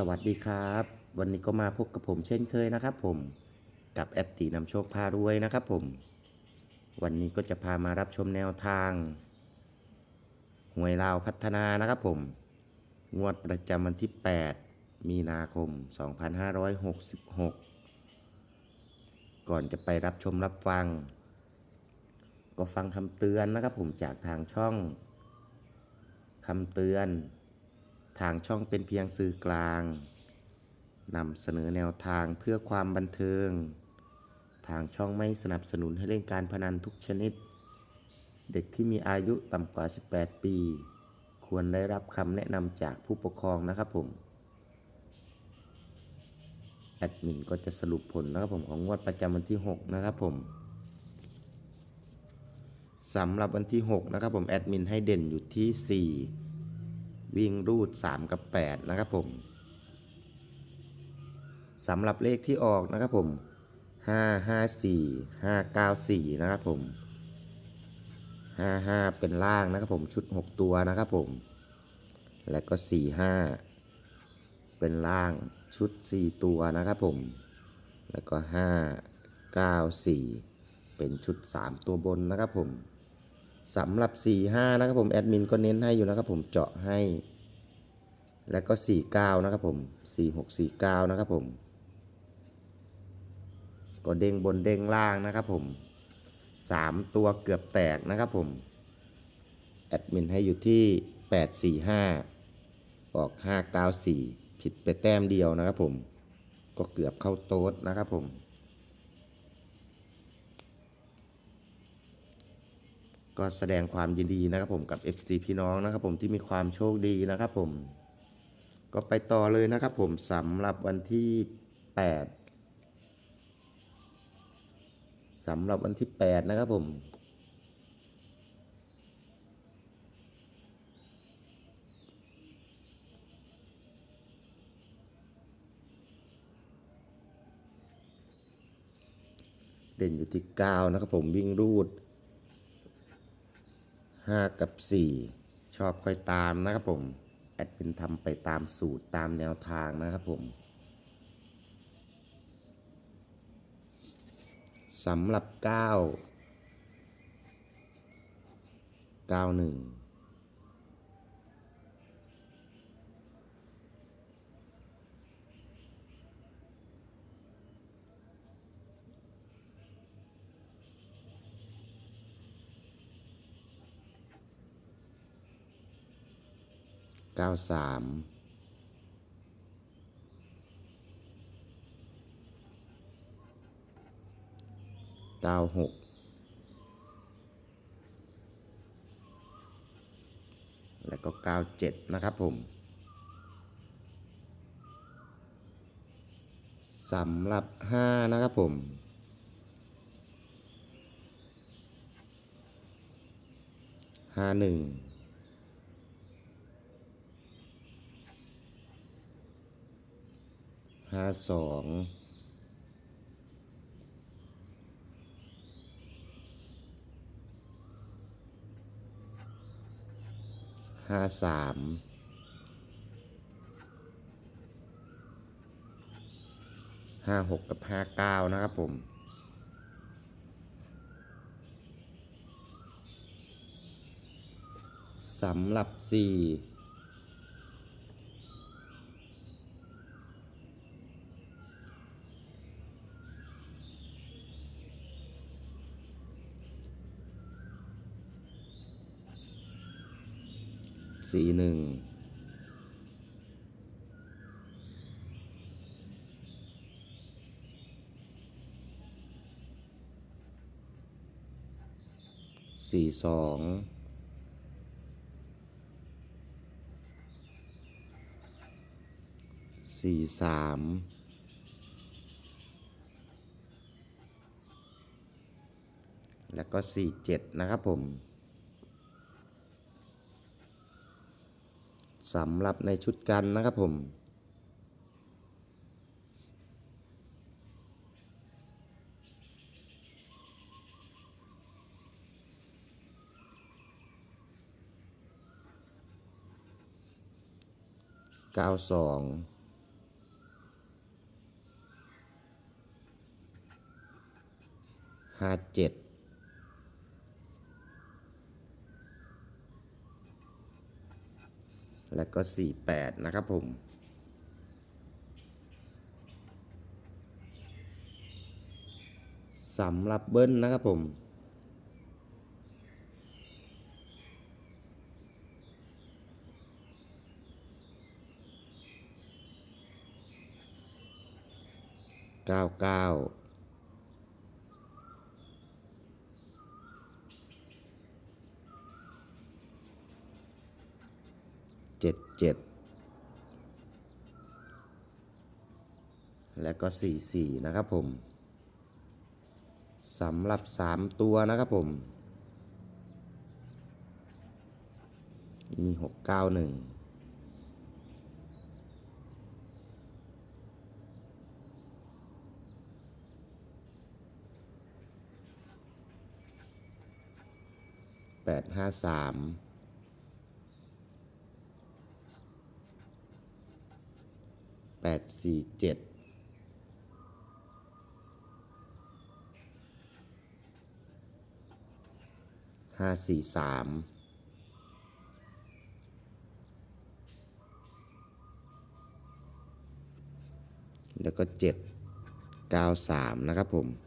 สวัสดีครับ วันนี้ก็มาพบกับผมเช่นเคยนะครับ ผมกับแอดตีนำโชคพารวยนะครับ ผม วันนี้ก็จะพามารับชมแนวทางหวยลาวพัฒนานะครับ ผม งวดประจำวันที่ 8 มีนาคม 2566 ก่อนจะไปรับชมรับฟัง ก็ฟังคำเตือนนะครับ ผมจากทางช่องคำเตือน ทางช่องเป็นเพียงสื่อกลางนำเสนอแนวทางเพื่อความบันเทิง ทางช่องไม่สนับสนุนให้เล่นการพนันทุกชนิด เด็กที่มีอายุต่ำกว่า 18 ปี ควรได้รับคำแนะนำจากผู้ปกครองนะครับผม แอดมินก็จะสรุปผลนะครับผมของงวดประจำวันที่ 6 นะครับผมสำหรับวันที่ 6 นะครับผมแอดมินให้เด่นอยู่ที่ 4 วิ่งรูด 3 กับ 8 นะครับผมสำหรับเลขที่ออกนะครับผม 5 5 4 5 9 4 นะครับผม 55 เป็นล่างนะครับผมชุด 6 ตัวนะครับผม และก็ 45 เป็นล่างชุด 4 ตัวนะครับผม แล้วก็ 5 9 4 เป็นชุด 3 ตัวบนนะครับผม สำหรับ 45 นะครับผมแอดมินก็เน้นให้อยู่นะครับผมเจาะให้ แล้วก็ 49 นะครับผม 4649 นะครับผม ก็เด้งบนเด้งล่างนะครับผม 3 ตัวเกือบแตกนะครับผม แอดมินให้อยู่ที่ 845 ออก 594 ผิดไปแต้มเดียวนะครับผม ก็เกือบเข้าโต๊ดนะครับผม ก็แสดงความยินดีนะครับผมกับ FC พี่น้องนะครับผมที่มีความโชคดีนะครับผม ก็ไปต่อเลยนะครับผมสำหรับวันที่ 8สำหรับวันที่ 8 นะครับผมเด่นอยู่ที่ 9 นะครับผมวิ่งรูด 5 กับ 4 ชอบค่อยตามนะครับผม แอดเป็นทำไปตามสูตรตามแนวทางนะครับผมสำหรับ 9 91 เก้าสามเก้าหกแล้วก็เก้าเจ็ดนะครับผมสำหรับห้านะครับผมห้าหนึ่ง ห้าสองห้าสามห้าหกกับห้าเก้านะครับผมสำหรับสี่ สี่หนึ่งสี่สองสี่สามแล้วก็สี่เจ็ดนะครับผม สำหรับในชุดกันนะครับผมเก้าสองห้าเจ็ด และก็สี่แปดนะครับผม สำหรับเบิ้ลนะครับผม เก้าเก้า เจ็ดเจ็ดและก็สี่สี่นะครับผมสำหรับสามตัวนะครับผม มีห กเก้าหนึ่งแปดห้าสามแปดสี่เจ็ดห้าสี่สามแล้วก็เจ็ดเก้าสามนะครับผม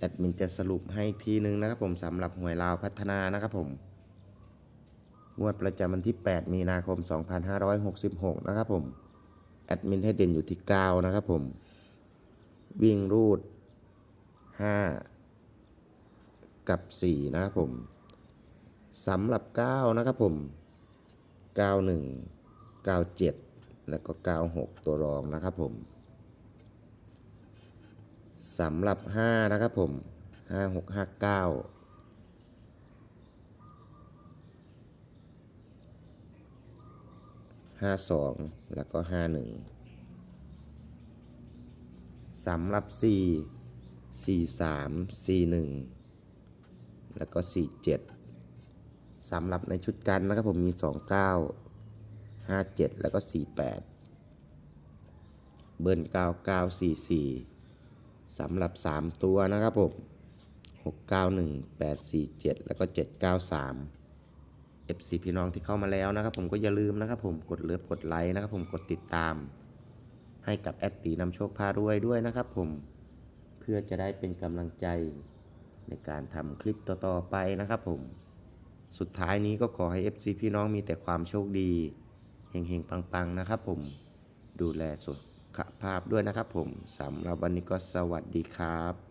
แอดมินจะสรุปให้ทีนึงนะครับผมสำหรับหวยลาวพัฒนานะครับผม งวดประจำวันที่ 8 มีนาคม 2566 นะครับผม แอดมินให้เด่นอยู่ที่ 9 นะครับผม วิ่งรูด 5 กับ 4 นะครับผมสำหรับ 9 นะครับผม 91 97 แล้วก็ 96 ตัวรองนะครับผม สำหรับ 5 นะครับผม 5 6 5 9 52 แล้วก็ 51 สำหรับ 4 43 41 แล้วก็ 47 สำหรับในชุดกันนะครับผมมี 29 57 แล้วก็ 48 เบิ้ล9944 สำหรับ 3 ตัวนะครับผม 691 847 แล้วก็ 793 FC พี่น้องที่เข้ามาแล้วนะครับผมก็อย่าลืมนะครับผมกดเลิฟกดไลค์นะครับผมกดติดตาม ให้กับแอดตีนำโชคพารวยด้วยนะครับผมเพื่อจะได้เป็นกำลังใจในการทำคลิปต่อๆไปนะครับผม สุดท้ายนี้ก็ขอให้ FC พี่น้องมีแต่ความโชคดีเฮงๆ ปังๆ นะครับผมดูแลสุข ภาพด้วยนะครับผมสำหรับวันนี้ก็สวัสดีครับ